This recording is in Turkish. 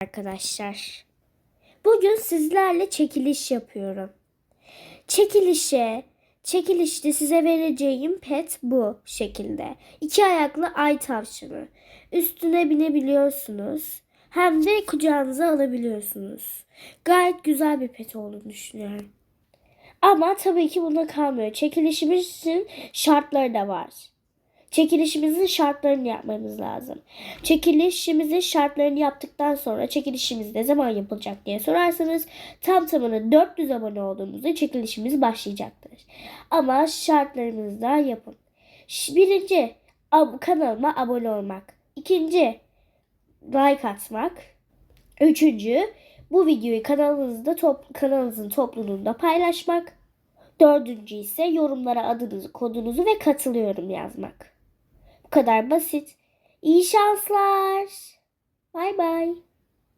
arkadaşlar. Bugün sizlerle çekiliş yapıyorum. Çekilişe, çekilişte size vereceğim pet bu şekilde. İki ayaklı ay tavşanı. Üstüne binebiliyorsunuz. Hem de kucağınıza alabiliyorsunuz. Gayet güzel bir pet olduğunu düşünüyorum. Ama tabii ki bunda kalmıyor. Çekilişimizin şartları da var. Çekilişimizin şartlarını yapmamız lazım. Çekilişimizin şartlarını yaptıktan sonra çekilişimiz ne zaman yapılacak diye sorarsanız tam tamına 400 abone olduğumuzda çekilişimiz başlayacaktır. Ama şartlarımızı da yapın. Birinci kanalıma abone olmak. İkinci like atmak. Üçüncü bu videoyu kanalınızda top, kanalınızın topluluğunda paylaşmak. Dördüncü ise yorumlara adınızı, kodunuzu ve katılıyorum yazmak. Kadar basit. İyi şanslar. Bay bay.